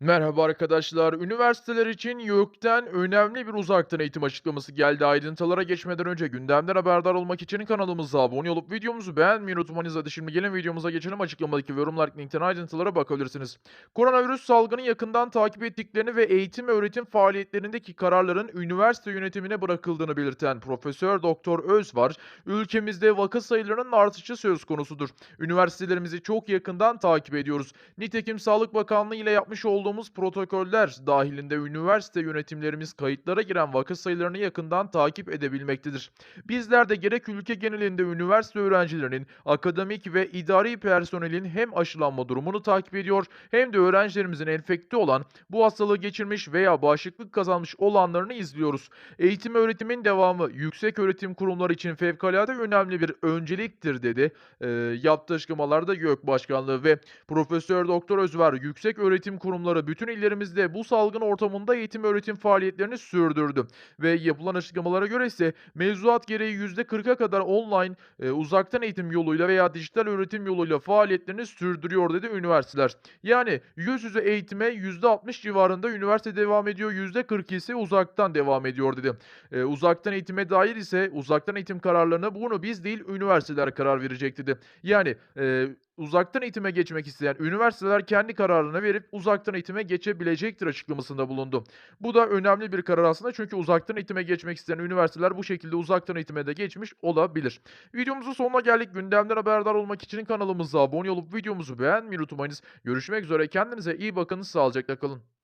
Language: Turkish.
Merhaba arkadaşlar. Üniversiteler için YÖK'ten önemli bir uzaktan eğitim açıklaması geldi. Ayrıntılara geçmeden önce gündemden haberdar olmak için kanalımıza abone olup videomuzu beğenmeyi unutmayınız. Hadi şimdi gelin videomuza geçelim. Açıklamadaki ve yorumlar linkten ayrıntılara bakabilirsiniz. Koronavirüs salgını yakından takip ettiklerini ve eğitim öğretim faaliyetlerindeki kararların üniversite yönetimine bırakıldığını belirten Profesör Doktor Özvar, ülkemizde vaka sayılarının artışı söz konusudur. Üniversitelerimizi çok yakından takip ediyoruz. Nitekim Sağlık Bakanlığı ile yapmış olduğumuz protokoller dahilinde üniversite yönetimlerimiz kayıtlara giren vaka sayılarını yakından takip edebilmektedir. Bizler de gerek ülke genelinde üniversite öğrencilerinin, akademik ve idari personelin hem aşılanma durumunu takip ediyor hem de öğrencilerimizin enfekte olan, bu hastalığı geçirmiş veya bağışıklık kazanmış olanlarını izliyoruz. Eğitim öğretimin devamı yüksek öğretim kurumları için fevkalade önemli bir önceliktir dedi. Eee yaptığı açıklamalarda YÖK Başkanlığı ve Profesör Doktor Özver yüksek öğretim kurumları bütün illerimizde bu salgın ortamında eğitim öğretim faaliyetlerini sürdürdü. Ve yapılan açıklamalara göre ise mevzuat gereği %40'a kadar online e, uzaktan eğitim yoluyla veya dijital öğretim yoluyla faaliyetlerini sürdürüyor dedi üniversiteler. Yani yüz yüze eğitime %60 civarında üniversite devam ediyor, %40 ise uzaktan devam ediyor dedi. E, uzaktan eğitime dair ise uzaktan eğitim kararlarına bunu biz değil üniversiteler karar verecek dedi. Yani e, Uzaktan eğitime geçmek isteyen üniversiteler kendi kararını verip uzaktan eğitime geçebilecektir açıklamasında bulundu. Bu da önemli bir karar aslında çünkü uzaktan eğitime geçmek isteyen üniversiteler bu şekilde uzaktan eğitime de geçmiş olabilir. Videomuzun sonuna geldik. Gündemden haberdar olmak için kanalımıza abone olup videomuzu beğenmeyi unutmayınız. Görüşmek üzere. Kendinize iyi bakın. Sağlıcakla kalın.